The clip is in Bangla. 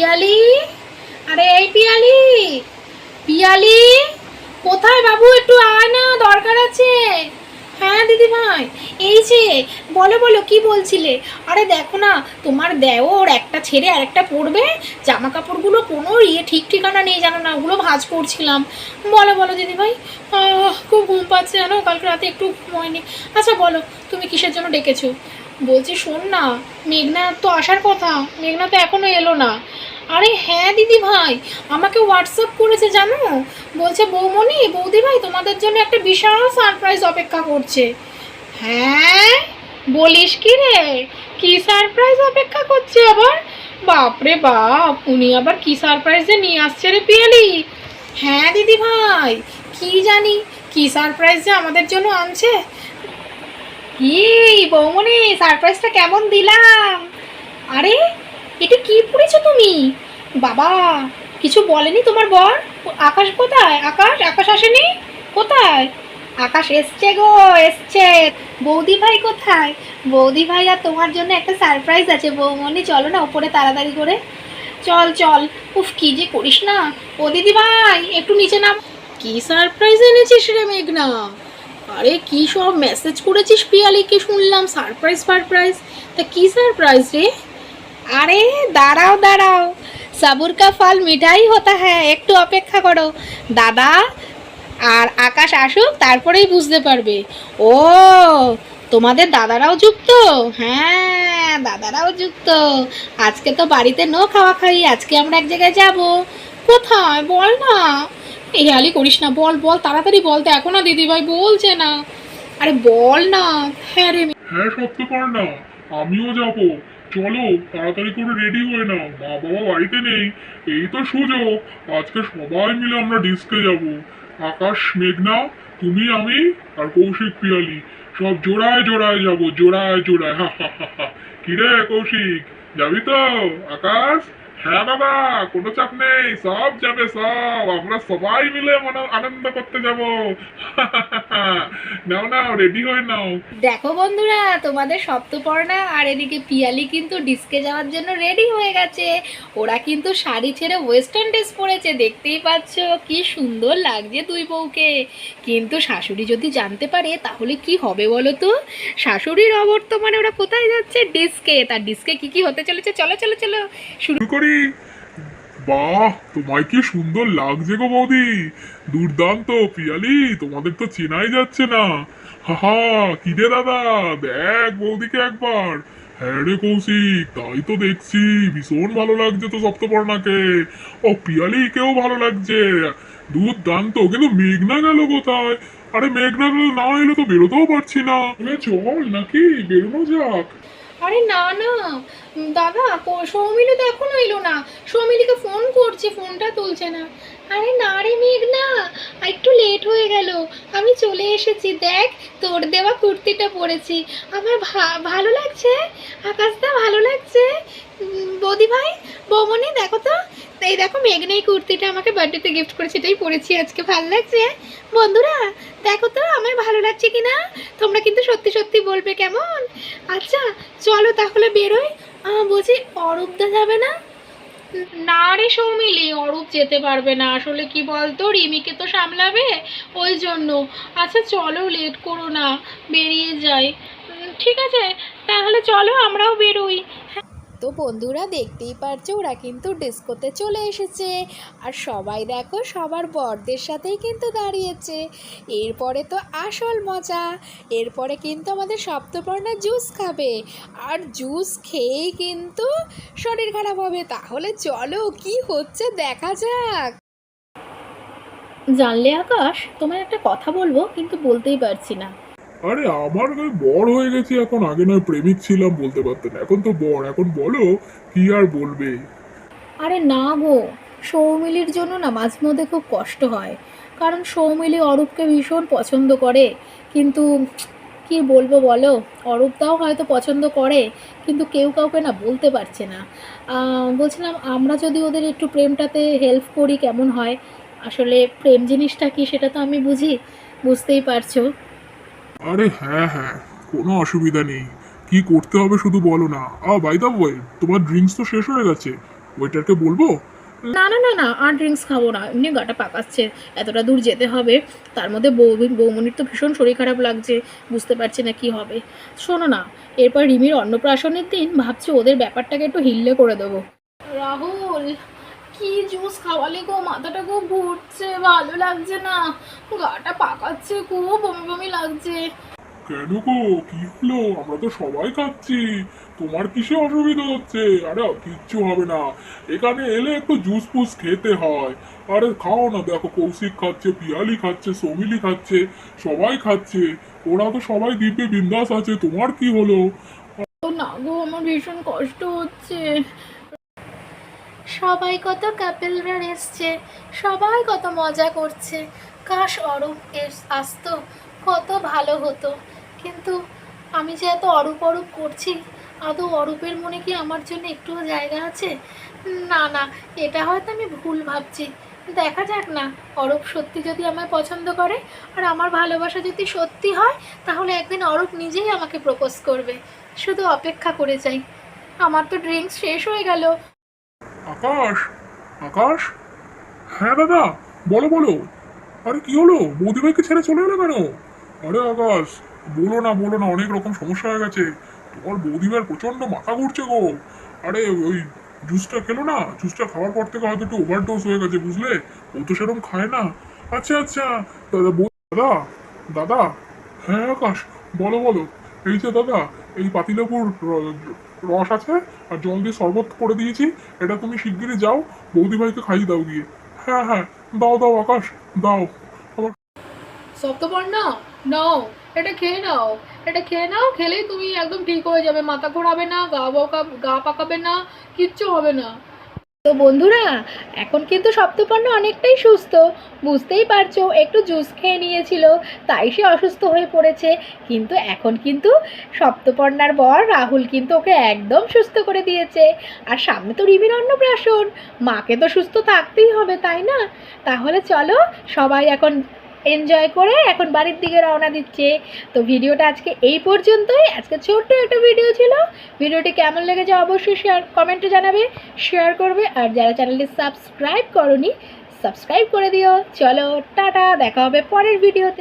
পিয়ালি? আরে এই পিয়ালি পিয়ালি, কোথায় বাবু? একটু আয় না, দরকার আছে। হ্যাঁ দিদি ভাই এই যে, বলো বলো, কি বলছিলে? আরে দেখো না, তোমার দেওর একটা ছেড়ে আরেকটা পরবে জামা কাপড়গুলো কোনো ইয়ে ঠিক ঠিকানা নেই জানো না, ওগুলো ভাঁজ করছিলাম বলো বলো দিদি ভাই খুব ঘুম পাচ্ছে জানো, কালকে রাতে একটু হয়নি আচ্ছা বলো, তুমি কিসের জন্য ডেকেছো? বলছি, শোন না, মেঘনা তো আসার কথা, মেঘনা তো এখনও এলো না। আরে হ্যাঁ দিদি ভাই। আমাকে হোয়াটসঅ্যাপ করেছে, জানো? বলছে, বৌমণি, বৌদি ভাই, তোমাদের জন্য একটা বিশাল সারপ্রাইজ অপেক্ষা করছে। হ্যাঁ? বলিস কি রে? কি সারপ্রাইজ অপেক্ষা করছে আবার? বাপরে বাপ, উনি আবার কি সারপ্রাইজে নিয়ে আসছে রে পিয়ালি? হ্যাঁ দিদি ভাই, কি জানি, কি সারপ্রাইজ যে আমাদের জন্য আনছে? কি বৌমনি সারপ্রাইজটা কেমন দিলাম? আরে এটা কি পড়েছো তুমি? বাবা, কিছু বলেনি তোমার বর? আকাশ কোথায়? আকাশ? আকাশ আসেনি? কোথায়? আকাশ এসছে গো, এসছে। বৌদি ভাই কোথায়? বৌদি ভাই, আর তোমার জন্য একটা সারপ্রাইজ আছে। বৌমনি চলো না ওপরে তাড়াতাড়ি করে। চল চল। উফ, কি যে করিস না? ও দিদি ভাই, একটু নিচে নাম। কি সারপ্রাইজ এনেছিস রে মেঘনা? আরে, কি সব মেসেজ করেছিস পিয়ালিকে শুনলাম। সারপ্রাইজ সারপ্রাইজ তা কি সারপ্রাইজ রে? আরে দাঁড়াও দাঁড়াও। সাবুর কা ফল মিঠাই হতা হ্যাঁ একটু অপেক্ষা করো। দাদা আর আকাশ আসুক, তারপরেই বুঝতে পারবে। ও, তোমাদের দাদারাও যুক্ত? হ্যাঁ দাদারাও যুক্ত। আজকে তো বাড়িতে নো খাওয়া খাই, আজকে আমরা এক জায়গায় যাব। কোথায়? বল না। এই হালি করিস না, বল বল, তাড়াতাড়ি বল তো, এখনও দিদিভাই বলছে না। আরে বল না। হ্যাঁ রে হ্যাঁ সত্যপর্ণা আমিও যাব। চলো তাড়াতাড়ি করে রেডি হয়ে নাও। মা বাবা, বাড়িতে নেই। এই তো সুযোগ আজকে সবাই মিলে আমরা ডিস্কে যাব। আকাশ, মেঘনা, তুমি, আমি আর কৌশিক পিয়ালি। সব জোড়ায় জোড়ায় যাব। জোড়ায় জোড়ায়। হা হা হা হা। কিরে কৌশিক, যাবি তো? আকাশ? হ্যাঁ দাদা কোনো চাপ নেই সব যাবে সব। আমরা সবাই মিলে মনে আনন্দ করতে যাব। নাও নাও রেডি হয়ে নাও। দেখো বন্ধুরা তোমাদের সপ্তপর্ণা আর এদিকে পিয়ালি কিন্তু ডিস্কে যাওয়ার জন্য রেডি হয়ে গেছে। ওরা কিন্তু শাড়ি ছেড়ে ওয়েস্টার্ন ড্রেস পরেছে দেখতেই পাচ্ছ কি সুন্দর লাগছে দুই বউকে। কিন্তু শাশুড়ি যদি জানতে পারে তাহলে কি হবে বলো তো? শাশুড়ির অবর্তমানে ওরা কোথায় যাচ্ছে ডিস্কে তার ডিস্কে কি কি হতে চলেছে? চলো চলো চলো। শুরু শুরু করি বাহ, তোমায় কি সুন্দর লাগছে গো বৌদি। দুর্দান্ত, পিয়ালি, তোমাদের তো চেনাই যাচ্ছে না। হাহা কি রে দাদা? দেখ বৌদিকে একবার। হ্যাঁ রে কৌশিক, তাই তো দেখছি, ভীষণ ভালো লাগছে তো সপ্তপর্ণাকে। ও ভালো লাগছে। দুর্দান্ত, কিন্তু মেঘনা গেল কোথায়? আরে মেঘনা গেল, না এলে তো বেরোতেও পারছি না। চল নাকি, বেরোনো যাক। আরে না না। দাদা সৌমিলি তো এখনও এলো না। সৌমিলিকে ফোন করছে ফোনটা তুলছে না। আরে না রে মেঘ না একটু আমি চলে এসেছি দেখ তোর দেওয়া কুর্তিটা পরেছি। আমার ভালো লাগছে? আকাশটা ভালো লাগছে? বৌদি ভাই বৌমনি দেখো তো। এই দেখো মেঘনা এই কুর্তিটা আমাকে বার্থডেতে গিফট করেছে এটাই পরেছি আজকে। ভালো লাগছে? বন্ধুরা দেখো তো আমার ভালো লাগছে কি না তোমরা কিন্তু সত্যি সত্যি বলবে কেমন? আচ্ছা চলো তাহলে আহ, বলছি অরূপদা যাবে না? না রে সৌমিলি অরূপ যেতে পারবে না। আসলে কি বলতো, রিমিকে তো সামলাবে ওই জন্য। আচ্ছা চলো লেট করো না, বেরিয়ে যাই। ঠিক আছে, তাহলে চলো আমরাও বেরোই। তো বন্ধুরা দেখতেই পারছ, ওরা কিন্তু ডিস্কোতে চলে এসেছে। আর সবাই দেখো, সবার বরদের সাথেই কিন্তু দাঁড়িয়েছে। এরপরে তো আসল মজা। এরপরে কিন্তু আমাদের সপ্তপর্ণা জুস খাবে। আর জুস খেয়েই কিন্তু শরীর খারাপ হবে। তাহলে চলো, কি হচ্ছে দেখা যাক। জানলে আকাশ তোমার একটা কথা বলব, কিন্তু বলতেই পারছি না। আরে, আমার ওই বড় হয়ে গেছি, এখন আগে নয় প্রেমিক ছিলাম বলতে পারতেন। এখন তো বড় এখন বলো, কি আর বলবে? আরে না গো, সৌমিলির জন্য না মাঝে মধ্যে খুব কষ্ট হয়। কারণ সৌমিলি অরূপকে ভীষণ পছন্দ করে। কিন্তু কি বলব বলো, অরূপটাও হয়তো পছন্দ করে, কিন্তু কেউ কাউকে না বলতে পারছে না। বলছিলাম, আমরা যদি ওদের একটু প্রেমটাতে হেল্প করি কেমন হয়? আসলে প্রেম জিনিসটা কি সেটা তো আমি বুঝি, বুঝতেই পারছ। আরে হ্যাঁ হ্যাঁ কোনো অসুবিধা নেই। কি করতে হবে শুধু বলো না। আ বাই দা ওয়ে তোমার ড্রিঙ্কস তো শেষ হয়ে গেছে। ওয়েটারকে বলব? না না না না আর ড্রিঙ্কস খাব না। এমনি গাটা পাকাচ্ছে। এতটা দূর যেতে হবে। তার মধ্যে বউ বৌমনির তো ভীষণ শরীর খারাপ লাগছে। বুঝতে পারছি না কি হবে। শোনো না এরপর রিমির অন্নপ্রাশনের দিন ভাবছি ওদের ব্যাপারটাকে একটু হিল্লে করে দেবো। রাহুল কি জুস খাওয়ালে গো? মাথাটা খুব ঘুরছে ভালো লাগছে না। গাটা পাকাচ্ছে খুব বমি বমি লাগছে। কেন গো? কি হলো? আমরা তো সবাই খাচ্ছি। তোমার কিসে অসুবিধা হচ্ছে? আরে কিচ্ছু হবে না। এখানে এলে একটু জুস ফুস খেতে হয়। আরে খাও না। দেখো কৌশিক খাচ্ছে পিয়ালি খাচ্ছে সমিলি খাচ্ছে সবাই খাচ্ছে। ওরা তো সবাই দিব্যে বিন্দাস আছে। তোমার কি হলো? না গো আমার ভীষণ কষ্ট হচ্ছে। সবাই কত কাপেলরা এসছে, সবাই কত মজা করছে। কাশ অরূপ এস আসতো, কত ভালো হতো। কিন্তু আমি যে এত অরূপ অরূপ করছি, আদৌ অরূপের মনে কি আমার জন্য একটুও জায়গা আছে? না না, এটা হয়তো আমি ভুল ভাবছি। দেখা যাক না, অরূপ সত্যি যদি আমায় পছন্দ করে, আর আমার ভালোবাসা যদি সত্যি হয়, তাহলে একদিন অরূপ নিজেই আমাকে প্রপোজ করবে। শুধু অপেক্ষা করে যাই। আমার তো ড্রিঙ্কস শেষ হয়ে গেল। আকাশ আকাশ? হ্যাঁ দাদা বলো বলো। আরে কি হলো? বৌদিভাইকে ছেড়ে চলে এলো কেন? আরে আকাশ, বলো না বলো না, অনেক রকম সমস্যা হয়ে গেছে। তোমার বৌদিভাইয়ের প্রচণ্ড মাথা ঘুরছে গো। আরে ওই জুসটা খেলো না? জুসটা খাওয়ার পর থেকে হয়তো একটু ওভারডোজ হয়ে গেছে, বুঝলে? ও তো সেরকম খায় না। আচ্ছা আচ্ছা দাদা দাদা দাদা। হ্যাঁ আকাশ, বলো বলো। এই যে দাদা এই পাতিলেবুর রস আছে, আর জল দিয়ে শরবত করে দিয়েছি, এটা তুমি শিগগিরই যাও বৌদিভাইকে খাইয়ে দাও গিয়ে। হ্যাঁ হ্যাঁ দাও দাও, আকাশ, দাও। সপ্তপর্ণা নাও, এটা খেয়ে নাও, এটা খেয়ে নাও, খেলেই তুমি একদম ঠিক হয়ে যাবে, মাথা ঘোরাবে না, গা বকা গা পাকাবে না, কিচ্ছু হবে না। তো বন্ধুরা, এখন কিন্তু সপ্তপর্ণ অনেকটাই সুস্থ। বুঝতেই পারছ, একটু জুস খেয়ে নিয়েছিল, তাই সে অসুস্থ হয়ে পড়েছে। কিন্তু এখন কিন্তু সপ্তপর্ণার বর রাহুল কিন্তু ওকে একদম সুস্থ করে দিয়েছে। আর সামনে তো রিমির অন্নপ্রাশন, মাকে তো সুস্থ থাকতেই হবে, তাই না? তাহলে চলো, সবাই এখন এনজয় করে এখন বাড়ির দিকে রওনা দিচ্ছে। তো ভিডিওটা আজকে এই পর্যন্তই। আজকে ছোট্ট একটা ভিডিও ছিল। ভিডিওটি কেমন লেগেছে অবশ্যই শেয়ার কমেন্টে জানাবে শেয়ার করবে। আর যারা চ্যানেলটি সাবস্ক্রাইব করনি সাবস্ক্রাইব করে দিও। চলো, টাটা, দেখা হবে পরের ভিডিওতে